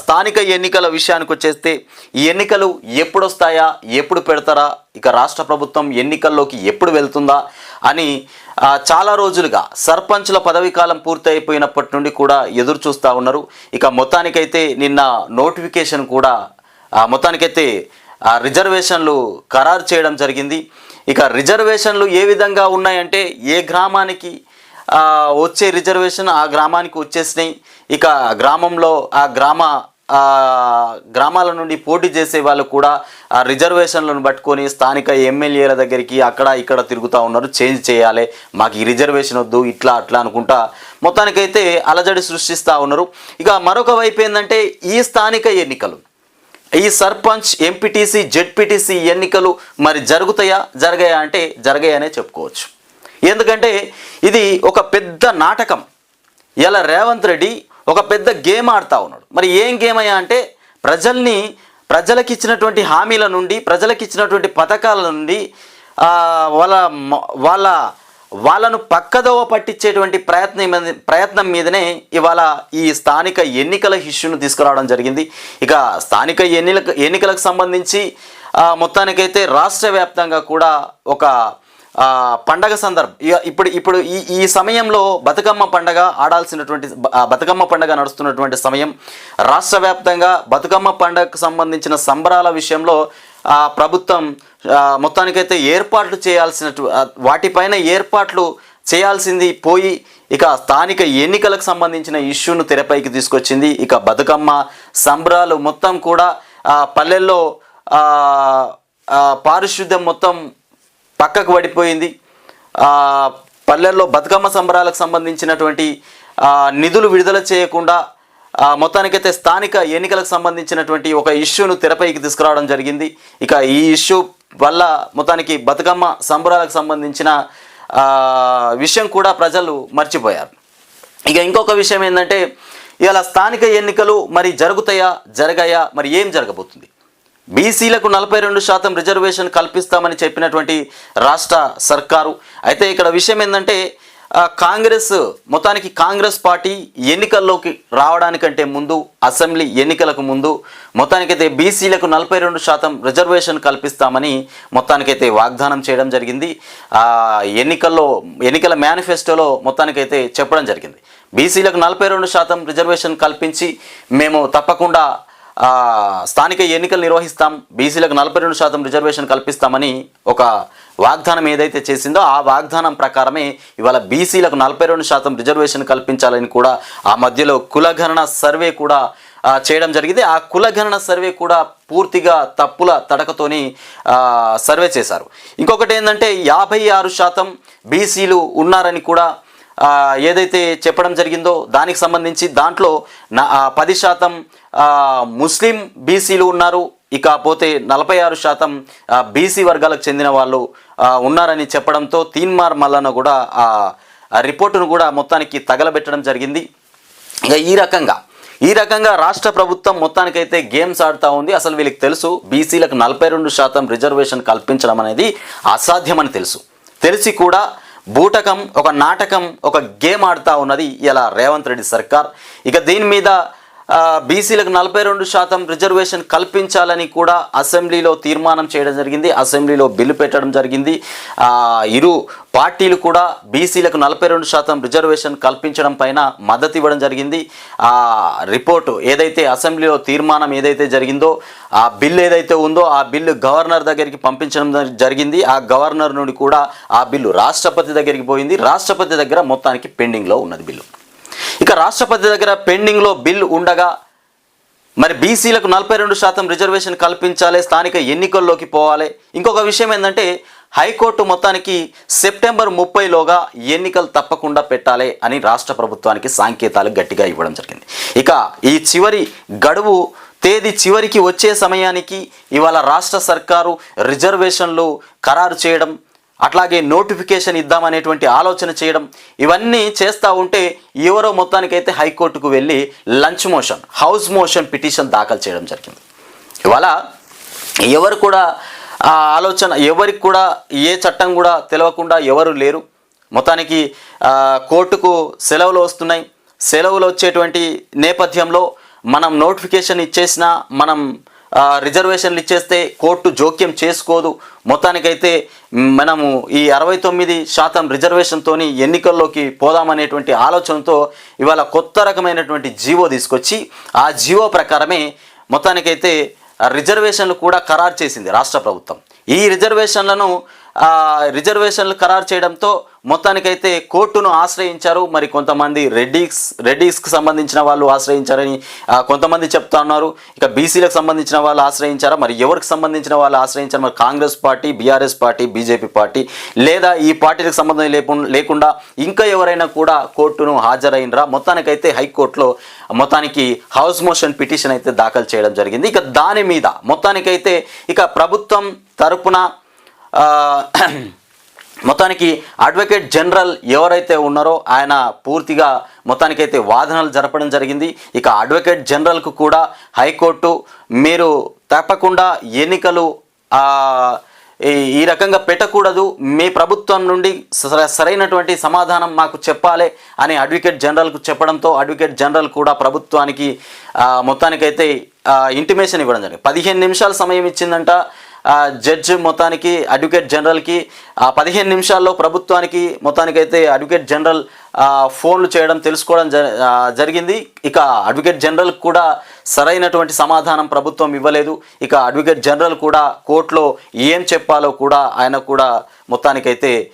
స్థానిక ఎన్నికల విషయానికి వచ్చేస్తే ఈ ఎన్నికలు ఎప్పుడు వస్తాయా ఎప్పుడు పెడతారా ఇక రాష్ట్ర ప్రభుత్వం ఎన్నికల్లోకి ఎప్పుడు వెళ్తుందా అని చాలా రోజులుగా సర్పంచ్ల పదవీ కాలం పూర్తి అయిపోయినప్పటి నుండి కూడా ఎదురు చూస్తూ ఉన్నారు. ఇక మొత్తానికైతే నిన్న నోటిఫికేషన్ కూడా మొత్తానికైతే రిజర్వేషన్లు ఖరారు చేయడం జరిగింది. ఇక రిజర్వేషన్లు ఏ విధంగా ఉన్నాయంటే ఏ గ్రామానికి వచ్చే రిజర్వేషన్ ఆ గ్రామానికి వచ్చేసినాయి. ఇక గ్రామంలో ఆ గ్రామ గ్రామాల నుండి పోటీ చేసే వాళ్ళు కూడా ఆ రిజర్వేషన్లను పట్టుకొని స్థానిక ఎమ్మెల్యేల దగ్గరికి అక్కడ ఇక్కడ తిరుగుతూ ఉన్నారు. చేంజ్ చేయాలి. మాకు ఈ రిజర్వేషన్ వద్దు ఇట్లా అట్లా అనుకుంటా మొత్తానికైతే అలజడి సృష్టిస్తూ ఉన్నారు. ఇక మరొక వైపు ఏంటంటే ఈ స్థానిక ఎన్నికలు. ఈ సర్పంచ్ ఎంపీటీసీ జెడ్పీటీసీ ఎన్నికలు మరి జరుగుతాయా జరగాయా అంటే జరగాయనే చెప్పుకోవచ్చు. ఎందుకంటే ఇది ఒక పెద్ద నాటకం. ఇలా రేవంత్ రెడ్డి ఒక పెద్ద గేమ్ ఆడుతూ ఉన్నాడు. మరి ఏం గేమ్ అయ్యా అంటే ప్రజల్ని ప్రజలకు ఇచ్చినటువంటి హామీల నుండి ప్రజలకు ఇచ్చినటువంటి పథకాల నుండి వాళ్ళ వాళ్ళ వాళ్ళను పక్కదోవ పట్టించేటువంటి ప్రయత్నం ప్రయత్నం మీదనే ఇవాళ ఈ స్థానిక ఎన్నికల ఇష్యూను తీసుకురావడం జరిగింది. ఇక స్థానిక ఎన్నిక ఎన్నికలకు సంబంధించి మొత్తానికైతే రాష్ట్ర వ్యాప్తంగా కూడా ఒక పండగ సందర్భం. ఇక ఇప్పుడు ఇప్పుడు ఈ ఈ సమయంలో బతుకమ్మ పండగ ఆడాల్సినటువంటి బతుకమ్మ పండగ నడుస్తున్నటువంటి సమయం. రాష్ట్ర వ్యాప్తంగా బతుకమ్మ పండగకు సంబంధించిన సంబరాల విషయంలో ప్రభుత్వం మొత్తానికైతే ఏర్పాట్లు చేయాల్సిన వాటిపైన ఏర్పాట్లు చేయాల్సింది పోయి ఇక స్థానిక ఎన్నికలకు సంబంధించిన ఇష్యూను తెరపైకి తీసుకొచ్చింది. ఇక బతుకమ్మ సంబరాలు మొత్తం కూడా పల్లెల్లో పారిశుద్ధ్యం మొత్తం పక్కకు పడిపోయింది. పల్లెల్లో బతుకమ్మ సంబరాలకు సంబంధించినటువంటి నిధులు విడుదల చేయకుండా మొత్తానికైతే స్థానిక ఎన్నికలకు సంబంధించినటువంటి ఒక ఇష్యూను తెరపైకి తీసుకురావడం జరిగింది. ఇక ఈ ఇష్యూ వల్ల మొత్తానికి బతుకమ్మ సంబరాలకు సంబంధించిన విషయం కూడా ప్రజలు మర్చిపోయారు. ఇక ఇంకొక విషయం ఏంటంటే ఇలా స్థానిక ఎన్నికలు మరి జరుగుతాయా జరగాయా మరి ఏం జరగబోతుంది? బీసీలకు నలభై రెండు శాతం రిజర్వేషన్ కల్పిస్తామని చెప్పినటువంటి రాష్ట్ర సర్కారు. అయితే ఇక్కడ విషయం ఏంటంటే కాంగ్రెస్ మొత్తానికి కాంగ్రెస్ పార్టీ ఎన్నికల్లోకి రావడానికంటే ముందు అసెంబ్లీ ఎన్నికలకు ముందు మొత్తానికైతే బీసీలకు నలభై రెండు శాతం రిజర్వేషన్ కల్పిస్తామని మొత్తానికైతే వాగ్దానం చేయడం జరిగింది. ఎన్నికల్లో ఎన్నికల మేనిఫెస్టోలో మొత్తానికైతే చెప్పడం జరిగింది. బీసీలకు నలభై రెండు శాతం రిజర్వేషన్ కల్పించి మేము తప్పకుండా స్థానిక ఎన్నికలు నిర్వహిస్తాం. బీసీలకు నలభై రెండు శాతం రిజర్వేషన్ కల్పిస్తామని ఒక వాగ్దానం ఏదైతే చేసిందో ఆ వాగ్దానం ప్రకారమే ఇవాళ బీసీలకు నలభై రెండు శాతం రిజర్వేషన్ కల్పించాలని కూడా ఆ మధ్యలో కులగణన సర్వే కూడా చేయడం జరిగింది. ఆ కులగణన సర్వే కూడా పూర్తిగా తప్పుల తడకతోని సర్వే చేశారు. ఇంకొకటి ఏంటంటే యాభై ఆరు శాతం బీసీలు ఉన్నారని కూడా ఏదైతే చెప్పడం జరిగిందో దానికి సంబంధించి దాంట్లో నా పది శాతం ముస్లిం బీసీలు ఉన్నారు. ఇకపోతే నలభై ఆరు శాతం బీసీ వర్గాలకు చెందిన వాళ్ళు ఉన్నారని చెప్పడంతో తీన్మార్ మల్లన కూడా ఆ రిపోర్టును కూడా మొత్తానికి తగలబెట్టడం జరిగింది. ఇక ఈ రకంగా ఈ రకంగా రాష్ట్ర ప్రభుత్వం మొత్తానికైతే గేమ్స్ ఆడుతూ ఉంది. అసలు వీళ్ళకి తెలుసు బీసీలకు నలభై రెండు శాతం రిజర్వేషన్ కల్పించడం అనేది అసాధ్యమని తెలుసు. తెలిసి కూడా బూటకం ఒక నాటకం ఒక గేమ్ ఆడుతూ ఉన్నది. ఇలా రేవంత్ రెడ్డి సర్కార్. ఇక దీని మీద బీసీలకు నలభై రెండు శాతం రిజర్వేషన్ కల్పించాలని కూడా అసెంబ్లీలో తీర్మానం చేయడం జరిగింది. అసెంబ్లీలో బిల్లు పెట్టడం జరిగింది. ఇరు పార్టీలు కూడా బీసీలకు నలభై రెండు శాతం రిజర్వేషన్ కల్పించడం పైన మద్దతు ఇవ్వడం జరిగింది. ఆ రిపోర్టు ఏదైతే అసెంబ్లీలో తీర్మానం ఏదైతే జరిగిందో ఆ బిల్లు ఏదైతే ఉందో ఆ బిల్లు గవర్నర్ దగ్గరికి పంపించడం జరిగింది. ఆ గవర్నర్ నుండి కూడా ఆ బిల్లు రాష్ట్రపతి దగ్గరికి పోయింది. రాష్ట్రపతి దగ్గర మొత్తానికి పెండింగ్లో ఉన్నది బిల్లు. ఇక రాష్ట్రపతి దగ్గర పెండింగ్లో బిల్లు ఉండగా మరి బీసీలకు నలభై రెండు శాతం రిజర్వేషన్ కల్పించాలి స్థానిక ఎన్నికల్లోకి పోవాలి. ఇంకొక విషయం ఏంటంటే హైకోర్టు మొత్తానికి సెప్టెంబర్ ముప్పైలోగా ఎన్నికలు తప్పకుండా పెట్టాలి అని రాష్ట్ర ప్రభుత్వానికి సాంకేతాలు గట్టిగా ఇవ్వడం జరిగింది. ఇక ఈ చివరి గడువు తేదీ చివరికి వచ్చే సమయానికి ఇవాళ రాష్ట్ర సర్కారు రిజర్వేషన్లు ఖరారు చేయడం అట్లాగే నోటిఫికేషన్ ఇద్దామనేటువంటి ఆలోచన చేయడం ఇవన్నీ చేస్తూ ఉంటే ఎవరో మొత్తానికైతే హైకోర్టుకు వెళ్ళి lunch motion house motion petition దాఖలు చేయడం జరిగింది. ఇవాళ ఎవరు కూడా ఆ ఆలోచన ఎవరికి కూడా ఏ చట్టం కూడా తెలియకుండా ఎవరు లేరు. మొత్తానికి కోర్టుకు సెలవులు వస్తున్నాయి. సెలవులు వచ్చేటువంటి నేపథ్యంలో మనం నోటిఫికేషన్ ఇచ్చేసినా మనం రిజర్వేషన్లు ఇచ్చేస్తే కోర్టు జోక్యం చేసుకోదు. మొత్తానికైతే మనము ఈ అరవై తొమ్మిది శాతం రిజర్వేషన్తోని ఎన్నికల్లోకి పోదామనేటువంటి ఆలోచనతో ఇవాళ కొత్త రకమైనటువంటి జీవో తీసుకొచ్చి ఆ జీవో ప్రకారమే మొత్తానికైతే రిజర్వేషన్లు కూడా ఖరారు చేసింది రాష్ట్ర ప్రభుత్వం. ఈ రిజర్వేషన్లను రిజర్వేషన్లు ఖరారు చేయడంతో మొత్తానికైతే కోర్టును ఆశ్రయించారు. మరి కొంతమంది రెడ్డిస్ రెడ్డిస్కి సంబంధించిన వాళ్ళు ఆశ్రయించారని కొంతమంది చెప్తా ఉన్నారు. ఇక బీసీలకు సంబంధించిన వాళ్ళు ఆశ్రయించారా? మరి ఎవరికి సంబంధించిన వాళ్ళు ఆశ్రయించారు? మరి Congress party BRS party BJP party లేదా ఈ పార్టీలకు సంబంధం లేకుండా లేకుండా ఇంకా ఎవరైనా కూడా కోర్టును హాజరైనరా? మొత్తానికైతే హైకోర్టులో మొత్తానికి హౌస్ మోషన్ పిటిషన్ అయితే దాఖలు చేయడం జరిగింది. ఇక దాని మీద మొత్తానికైతే ఇక ప్రభుత్వం తరపున మొత్తానికి అడ్వకేట్ జనరల్ ఎవరైతే ఉన్నారో ఆయన పూర్తిగా మొత్తానికైతే వాదనలు జరపడం జరిగింది. ఇక అడ్వకేట్ జనరల్కు కూడా హైకోర్టు మీరు తప్పకుండా ఎన్నికలు ఈ- ఈ రకంగా పెట్టకూడదు. మీ ప్రభుత్వం నుండి సరైనటువంటి సమాధానం మాకు చెప్పాలి అని అడ్వకేట్ జనరల్కు చెప్పడంతో అడ్వకేట్ జనరల్ కూడా ప్రభుత్వానికి మొత్తానికైతే ఇంటిమేషన్ ఇవ్వడం జరిగింది. పదిహేను నిమిషాల సమయం ఇచ్చిందంట. జడ్జ్ మొత్తానికి అడ్వకేట్ జనరల్కి పదిహేను నిమిషాల్లో ప్రభుత్వానికి మొత్తానికైతే అడ్వకేట్ జనరల్ ఫోన్లు చేయడం తెలుసుకోవడం జ- జరిగింది. ఇక అడ్వకేట్ జనరల్ కూడా సరైనటువంటి సమాధానం ప్రభుత్వం ఇవ్వలేదు. ఇక అడ్వకేట్ జనరల్ కూడా కోర్టులో ఏం చెప్పాలో కూడా ఆయన కూడా మొత్తానికైతే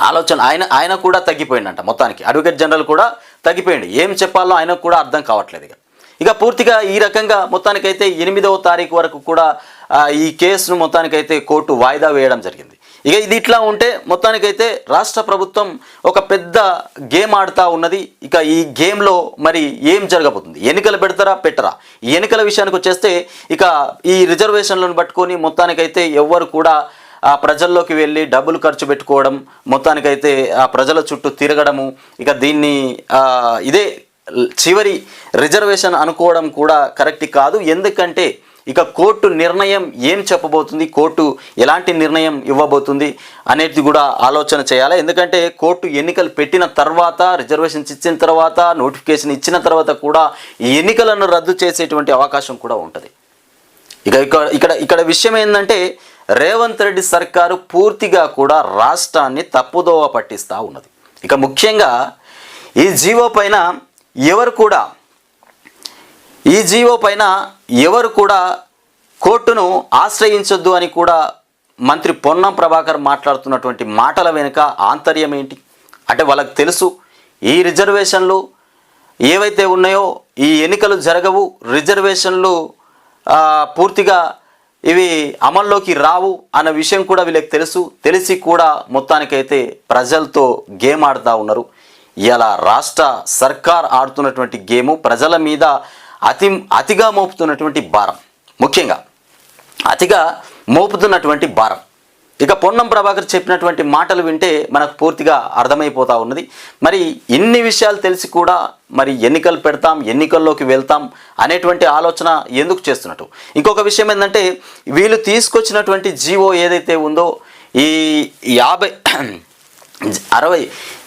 ఆలోచన ఆయన ఆయన కూడా తగ్గిపోయిందంట మొత్తానికి. అడ్వకేట్ జనరల్ కూడా తగ్గిపోయింది. ఏం చెప్పాలో ఆయనకు కూడా అర్థం కావట్లేదు ఇక. ఇక పూర్తిగా ఈ రకంగా మొత్తానికైతే ఎనిమిదవ తారీఖు వరకు కూడా ఈ కేసును మొత్తానికైతే కోర్టు వాయిదా వేయడం జరిగింది. ఇక ఇది ఇట్లా ఉంటే మొత్తానికైతే రాష్ట్ర ప్రభుత్వం ఒక పెద్ద గేమ్ ఆడుతూ ఉన్నది. ఇక ఈ గేమ్లో మరి ఏం జరగబోతుంది? ఎన్నికలు పెడతారా పెట్టరా? ఎన్నికల విషయానికి వచ్చేస్తే ఇక ఈ రిజర్వేషన్లను పట్టుకొని మొత్తానికైతే ఎవ్వరు కూడా ఆ ప్రజల్లోకి వెళ్ళి డబ్బులు ఖర్చు పెట్టుకోవడం మొత్తానికైతే ఆ ప్రజల చుట్టూ తిరగడము ఇక దీన్ని ఇదే చివరి రిజర్వేషన్ అనుకోవడం కూడా కరెక్ట్ కాదు. ఎందుకంటే ఇక కోర్టు నిర్ణయం ఏం చెప్పబోతుంది? కోర్టు ఎలాంటి నిర్ణయం ఇవ్వబోతుంది అనేది కూడా ఆలోచన చేయాలి. ఎందుకంటే కోర్టు ఎన్నికలు పెట్టిన తర్వాత రిజర్వేషన్స్ ఇచ్చిన తర్వాత నోటిఫికేషన్ ఇచ్చిన తర్వాత కూడా ఈ ఎన్నికలను రద్దు చేసేటువంటి అవకాశం కూడా ఉంటుంది. ఇక ఇక్కడ ఇక్కడ ఇక్కడ విషయం ఏంటంటే రేవంత్ రెడ్డి సర్కారు పూర్తిగా కూడా రాష్ట్రాన్ని తప్పుదోవ పట్టిస్తూ ఉన్నది. ఇక ముఖ్యంగా ఈ జీవో పైన ఎవరు కూడా ఈ జీవో పైన ఎవరు కూడా కోర్టును ఆశ్రయించొద్దు అని కూడా మంత్రి పొన్నం ప్రభాకర్ మాట్లాడుతున్నటువంటి మాటల వెనుక ఆంతర్యం ఏంటి? అంటే వాళ్ళకి తెలుసు ఈ రిజర్వేషన్లు ఏవైతే ఉన్నాయో ఈ ఎన్నికలు జరగవు రిజర్వేషన్లు పూర్తిగా ఇవి అమల్లోకి రావు అన్న విషయం కూడా వీళ్ళకి తెలుసు. తెలిసి కూడా మొత్తానికైతే ప్రజలతో గేమ్ ఆడుతూ ఉన్నారు. ఇలా రాష్ట్ర సర్కార్ ఆడుతున్నటువంటి గేము ప్రజల మీద అతి అతిగా మోపుతున్నటువంటి భారం. ముఖ్యంగా అతిగా మోపుతున్నటువంటి భారం. ఇక పొన్నం ప్రభాకర్ చెప్పినటువంటి మాటలు వింటే మనకు పూర్తిగా అర్థమైపోతూ ఉన్నది. మరి ఇన్ని విషయాలు తెలిసి కూడా మరి ఎన్నికలు పెడతాం ఎన్నికల్లోకి వెళ్తాం అనేటువంటి ఆలోచన ఎందుకు చేస్తున్నట్టు? ఇంకొక విషయం ఏంటంటే వీళ్ళు తీసుకొచ్చినటువంటి జీవో ఏదైతే ఉందో ఈ యాభై అరవై.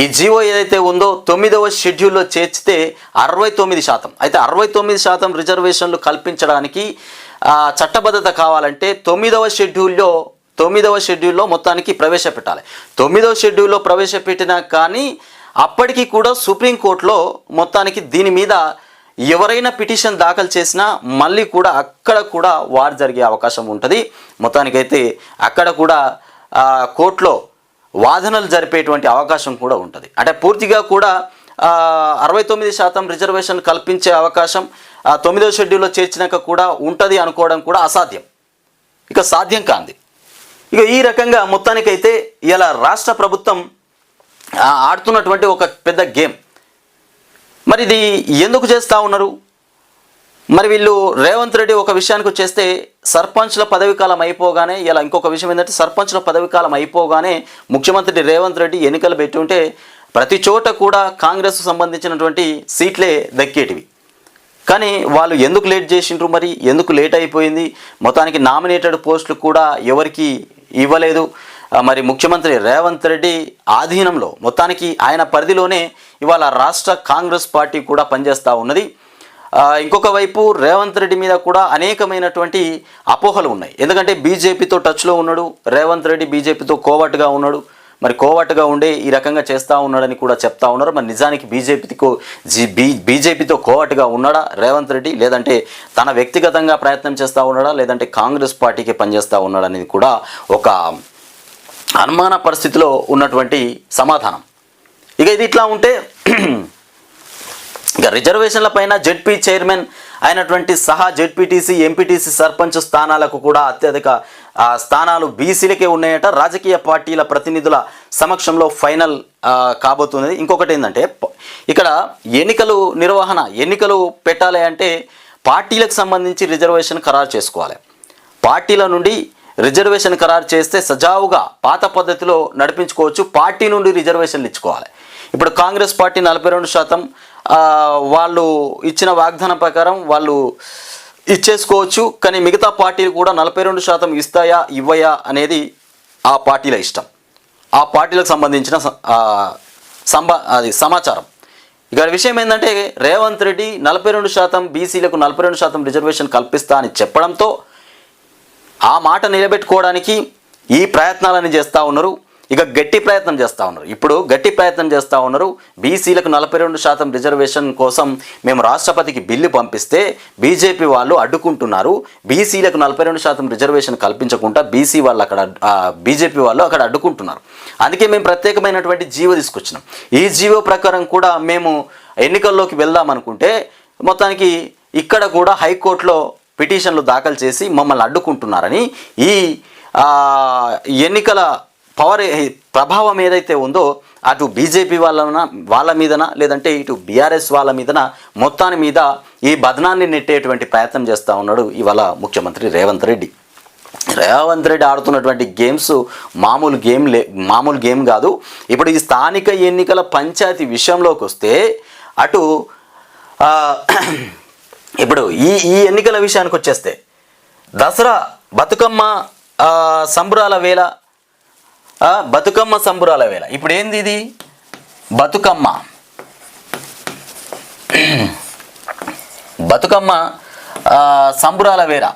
ఈ జీవో ఏదైతే ఉందో తొమ్మిదవ షెడ్యూల్లో చేర్చితే అరవై తొమ్మిది శాతం. అయితే అరవై తొమ్మిది శాతం రిజర్వేషన్లు కల్పించడానికి చట్టబద్ధత కావాలంటే తొమ్మిదవ షెడ్యూల్లో తొమ్మిదవ షెడ్యూల్లో మొత్తానికి ప్రవేశపెట్టాలి. తొమ్మిదవ షెడ్యూల్లో ప్రవేశపెట్టినా కానీ అప్పటికి కూడా సుప్రీంకోర్టులో మొత్తానికి దీని మీద ఎవరైనా పిటిషన్ దాఖలు చేసినా మళ్ళీ కూడా అక్కడ కూడా వార్ జరిగే అవకాశం ఉంటుంది. మొత్తానికైతే అక్కడ కూడా కోర్టులో వాదనలు జరిపేటువంటి అవకాశం కూడా ఉంటుంది. అంటే పూర్తిగా కూడా అరవై తొమ్మిది శాతం రిజర్వేషన్ కల్పించే అవకాశం ఆ, తొమ్మిదవ షెడ్యూల్లో చేర్చినాక కూడా ఉంటుంది అనుకోవడం కూడా అసాధ్యం. ఇక సాధ్యం కాంది. ఇక ఈ రకంగా మొత్తానికైతే ఇలా రాష్ట్ర ప్రభుత్వం ఆడుతున్నటువంటి ఒక పెద్ద గేమ్. మరి ఇది ఎందుకు చేస్తూ ఉన్నారు? మరి వీళ్ళు రేవంత్ రెడ్డి ఒక విషయానికి వచ్చేస్తే సర్పంచ్ల పదవీకాలం అయిపోగానే ఇలా ఇంకొక విషయం ఏంటంటే సర్పంచ్ల పదవికాలం అయిపోగానే ముఖ్యమంత్రి రేవంత్ రెడ్డి ఎన్నికలు పెట్టి ఉంటే ప్రతి చోట కూడా కాంగ్రెస్ సంబంధించినటువంటి సీట్లే దక్కేటివి. కానీ వాళ్ళు ఎందుకు లేట్ చేసిండ్రు మరి? ఎందుకు లేట్ అయిపోయింది? మొత్తానికి నామినేటెడ్ పోస్టులు కూడా ఎవరికి ఇవ్వలేదు. మరి ముఖ్యమంత్రి రేవంత్ రెడ్డి ఆధీనంలో మొత్తానికి ఆయన పరిధిలోనే ఇవాళ రాష్ట్ర కాంగ్రెస్ పార్టీ కూడా పనిచేస్తూ ఉన్నది. ఇంకొక వైపు రేవంత్ రెడ్డి మీద కూడా అనేకమైనటువంటి అపోహలు ఉన్నాయి. ఎందుకంటే బీజేపీతో టచ్లో ఉన్నాడు రేవంత్ రెడ్డి బీజేపీతో కోవాటుగా ఉన్నాడు. మరి కోవాటుగా ఉండే ఈ రకంగా చేస్తూ ఉన్నాడని కూడా చెప్తా ఉన్నారు. మరి నిజానికి బీజేపీతో జీ బీ బీజేపీతో కోవాటుగా ఉన్నాడా రేవంత్ రెడ్డి? లేదంటే తన వ్యక్తిగతంగా ప్రయత్నం చేస్తూ ఉన్నాడా? లేదంటే కాంగ్రెస్ పార్టీకి పనిచేస్తూ ఉన్నాడనేది కూడా ఒక అనుమాన పరిస్థితిలో ఉన్నటువంటి సమాధానం. ఇక ఇది ఇట్లా ఉంటే ఇక రిజర్వేషన్ల పైన జెడ్పీ చైర్మన్ అయినటువంటి సహా జెడ్పీటీసీ ఎంపీటీసీ సర్పంచ్ స్థానాలకు కూడా అత్యధిక స్థానాలు బీసీలకే ఉన్నాయట. రాజకీయ పార్టీల ప్రతినిధుల సమక్షంలో ఫైనల్ కాబోతుంది కాబోతున్నది. ఇంకొకటి ఏంటంటే ఇక్కడ ఎన్నికలు నిర్వహణ ఎన్నికలు పెట్టాలి అంటే పార్టీలకు సంబంధించి రిజర్వేషన్ ఖరారు చేసుకోవాలి. పార్టీల నుండి రిజర్వేషన్ ఖరారు చేస్తే సజావుగా పాత పద్ధతిలో నడిపించుకోవచ్చు. పార్టీ నుండి రిజర్వేషన్లు ఇచ్చుకోవాలి. ఇప్పుడు కాంగ్రెస్ పార్టీ నలభై రెండు శాతం వాళ్ళు ఇచ్చిన వాగ్దానం ప్రకారం వాళ్ళు ఇచ్చేసుకోవచ్చు కానీ మిగతా పార్టీలు కూడా నలభై రెండు శాతం ఇస్తాయా ఇవ్వయా అనేది ఆ పార్టీల ఇష్టం. ఆ పార్టీలకు సంబంధించిన స- సంబా అది సమాచారం. ఇక విషయం ఏంటంటే రేవంత్ రెడ్డి నలభై రెండు శాతం బీసీలకు నలభై రెండు శాతం రిజర్వేషన్ కల్పిస్తా అని చెప్పడంతో ఆ మాట నిలబెట్టుకోవడానికి ఈ ప్రయత్నాలని చేస్తూ ఉన్నారు. ఇక గట్టి ప్రయత్నం చేస్తూ ఉన్నారు. ఇప్పుడు గట్టి ప్రయత్నం చేస్తూ ఉన్నారు. బీసీలకు నలభై రెండు శాతం రిజర్వేషన్ కోసం మేము రాష్ట్రపతికి బిల్లు పంపిస్తే బీజేపీ వాళ్ళు అడ్డుకుంటున్నారు. బీసీలకు నలభై రెండు శాతం రిజర్వేషన్ కల్పించకుండా బీసీ వాళ్ళు అక్కడ బీజేపీ వాళ్ళు అక్కడ అడ్డుకుంటున్నారు. అందుకే మేము ప్రత్యేకమైనటువంటి జీవో తీసుకొచ్చినాం. ఈ జీవో ప్రకారం కూడా మేము ఎన్నికల్లోకి వెళ్దాం అనుకుంటే మొత్తానికి ఇక్కడ కూడా హైకోర్టులో పిటిషన్లు దాఖలు చేసి మమ్మల్ని అడ్డుకుంటున్నారని ఈ ఎన్నికల పవర్ ప్రభావం ఏదైతే ఉందో అటు బీజేపీ వాళ్ళన వాళ్ళ మీదన లేదంటే ఇటు బీఆర్ఎస్ వాళ్ళ మీదన మొత్తాన్ని మీద ఈ బదనాన్ని నెట్టేటువంటి ప్రయత్నం చేస్తూ ఉన్నాడు ఇవాళ ముఖ్యమంత్రి రేవంత్ రెడ్డి. రేవంత్ రెడ్డి ఆడుతున్నటువంటి గేమ్స్ మామూలు గేమ్ లే మామూలు గేమ్ కాదు. ఇప్పుడు ఈ స్థానిక ఎన్నికల పంచాయతీ విషయంలోకి వస్తే అటు ఇప్పుడు ఈ ఈ ఎన్నికల విషయానికి వచ్చేస్తే దసరా బతుకమ్మ సంబురాల వేళ బతుకమ్మ సంబురాల వేళ. ఇప్పుడు ఏంది ఇది? బతుకమ్మ. బతుకమ్మ సంబురాల వేళ.